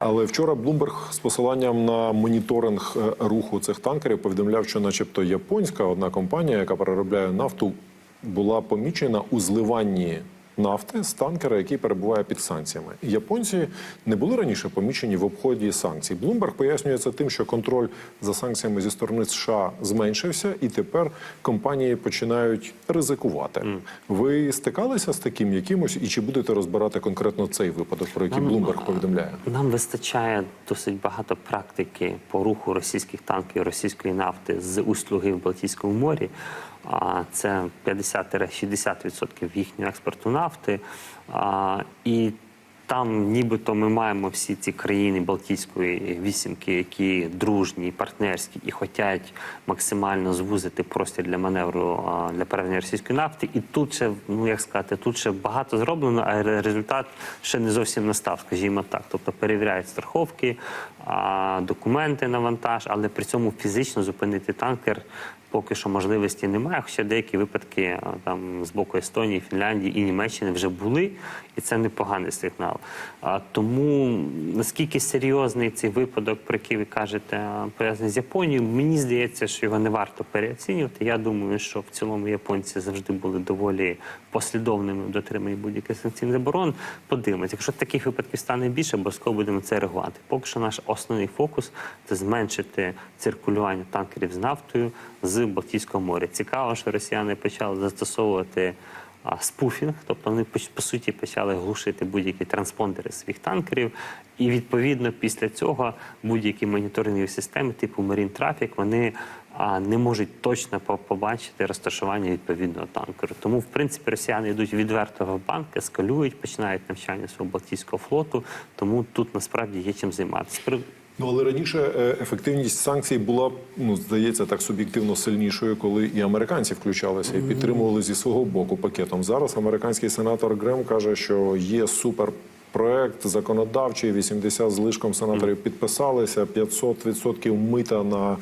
Але вчора Блумберг з посиланням на моніторинг е, руху цих танкерів повідомляв, що, начебто, японська одна компанія, яка переробляє нафту, була помічена у зливанні нафти з танкера, який перебуває під санкціями. Японці не були раніше помічені в обході санкцій. Блумберг пояснює це тим, що контроль за санкціями зі сторони США зменшився, і тепер компанії починають ризикувати. Ви стикалися з таким якимось, і чи будете розбирати конкретно цей випадок, про який Нам, Блумберг повідомляє? Нам вистачає досить багато практики по руху російських танків, російської нафти з услуги в Балтійському морі. Це 50-60% їхнього експорту нафти. І там, нібито, ми маємо всі ці країни Балтійської вісімки, які дружні, партнерські і хочуть максимально звузити простір для маневру для перевезення російської нафти. І тут ще, ну як сказати, тут ще багато зроблено, а результат ще не зовсім настав, скажімо так. Тобто перевіряють страховки, документи на вантаж, але при цьому фізично зупинити танкер. Поки що можливості немає, хоча деякі випадки там з боку Естонії, Фінляндії і Німеччини вже були, і це непоганий сигнал. А, тому наскільки серйозний цей випадок, про який ви кажете, пов'язаний з Японією, мені здається, що його не варто переоцінювати. Я думаю, що в цілому японці завжди були доволі послідовними в дотриманні будь-яких санкційних заборон. Подивимось, якщо таких випадків стане більше, обов'язково будемо це реагувати. Поки що наш основний фокус це зменшити циркулювання танкерів з нафтою з Балтійського моря. Цікаво, що росіяни почали застосовувати спуфінг, тобто вони по суті почали глушити будь-які транспондери своїх танкерів. І відповідно після цього будь-які моніторингові системи, типу Marine Traffic, вони не можуть точно побачити розташування відповідного танкеру. Тому, в принципі, росіяни йдуть відверто в банк, ескалюють, починають навчання свого Балтійського флоту. Тому тут насправді є чим займатися. Ну але раніше е, ефективність санкцій була, ну здається, так суб'єктивно сильнішою, коли і американці включалися і підтримували зі свого боку пакетом. Зараз американський сенатор Грем каже, що є суперпроект законодавчий. 80 з лишком сенаторів підписалися. 500% мита на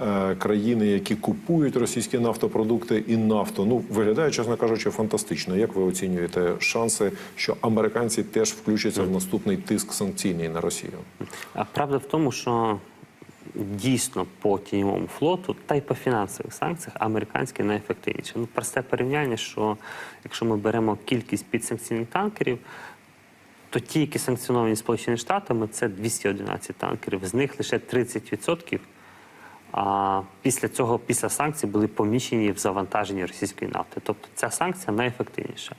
е, країни, які купують російські нафтопродукти і нафту. Ну виглядає, чесно кажучи, фантастично. Як ви оцінюєте шанси, що американці теж включаться в наступний тиск санкційний на Росію? А правда в тому, що дійсно по тіньовому флоту та й по фінансових санкціях американські найефективніші. Ну, просте порівняння, що якщо ми беремо кількість підсанкційних танкерів, то ті, які санкціоновані Сполученими Штатами, це 211 танкерів. З них лише 30% а після цього, після санкцій, були поміщені в завантаженні російської нафти. Тобто ця санкція найефективніша.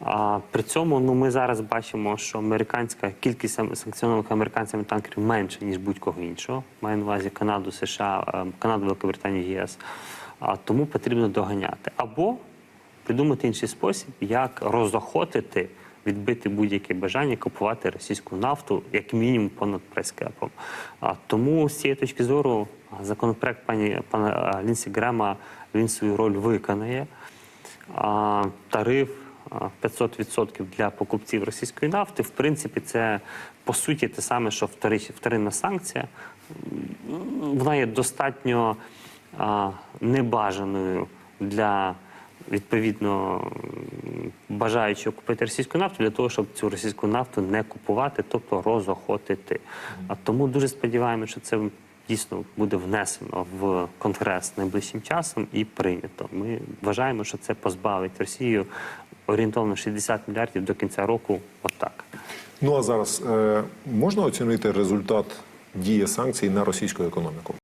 А при цьому ну, ми зараз бачимо, що американська кількість санкціонованих американцями танкерів менше, ніж будь-кого іншого. Маю на увазі Канаду, США, е, Канаду, Великобританію, ЄС. А тому потрібно доганяти. Або придумати інший спосіб, як розохотити, відбити будь-яке бажання купувати російську нафту, як мінімум понад прайскепом. А тому з цієї точки зору законопроект пані пана Лінсі Грема він свою роль виконає. А, тариф 500% для покупців російської нафти, в принципі, це по суті те саме, що вторинна санкція. Вона є достатньо а, небажаною для відповідно м, бажаючого купити російську нафту для того, щоб цю російську нафту не купувати, тобто розохотити. А тому дуже сподіваємося, що це дійсно буде внесено в конгрес найближчим часом і прийнято. Ми вважаємо, що це позбавить Росію орієнтовно 60 мільярдів до кінця року. Отак. Ну а зараз е, можна оцінити результат дії санкцій на російську економіку?